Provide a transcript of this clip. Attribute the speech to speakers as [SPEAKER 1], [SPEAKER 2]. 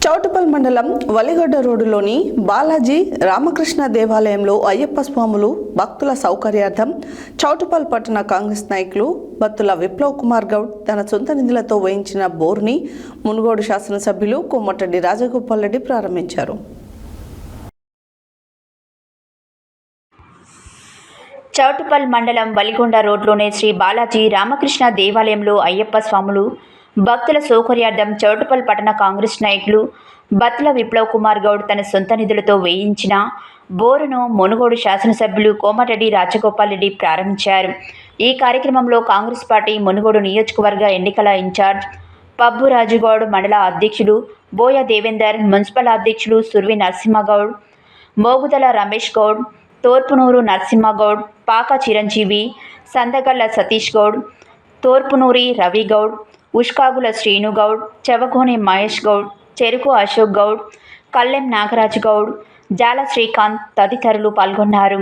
[SPEAKER 1] చౌటుపల్ మండలం వలిగడ్డ రోడ్డులోని బాలాజీ రామకృష్ణ దేవాలయంలో అయ్యప్ప స్వాములు భక్తుల సౌకర్యార్థం చౌటుపల్ పట్టణ కాంగ్రెస్ నాయకులు బత్తుల విప్లవ్ కుమార్ గౌడ్ తన సొంత నిధులతో వేయించిన బోర్ని మునుగోడు శాసనసభ్యులు కొమ్మటడ్డి రాజగోపాల్ రెడ్డి ప్రారంభించారు.
[SPEAKER 2] చౌటుపల్ మండలం వలిగొండ రోడ్లోని శ్రీ బాలాజీ రామకృష్ణ దేవాలయంలో అయ్యప్ప స్వాములు భక్తుల సౌకర్యార్థం చౌటుపల్ పట్టణ కాంగ్రెస్ నాయకులు బత్తుల విప్లవ్ కుమార్ గౌడ్ తన సొంత నిధులతో వేయించిన బోరును మునుగోడు శాసనసభ్యులు కోమటిరెడ్డి రాజగోపాల్ రెడ్డి ప్రారంభించారు. ఈ కార్యక్రమంలో కాంగ్రెస్ పార్టీ మునుగోడు నియోజకవర్గ ఎన్నికల ఇన్ఛార్జ్ పబ్బు రాజుగౌడ్ మండల అధ్యక్షులు బోయ దేవేందర్ మున్సిపల్ అధ్యక్షులు సుర్వి నరసింహగౌడ్ మోగుదల రమేష్ గౌడ్ తోర్పునూరు నరసింహగౌడ్ పాక చిరంజీవి సందగల్ల సతీష్ గౌడ్ తోర్పునూరి రవి గౌడ్ ఉష్కాగుల శ్రీనుగౌడ్ చెవగోని మహేష్ గౌడ్ చెరుకు అశోక్ గౌడ్ కల్లెం నాగరాజు గౌడ్ జాల శ్రీకాంత్ తదితరులు పాల్గొన్నారు.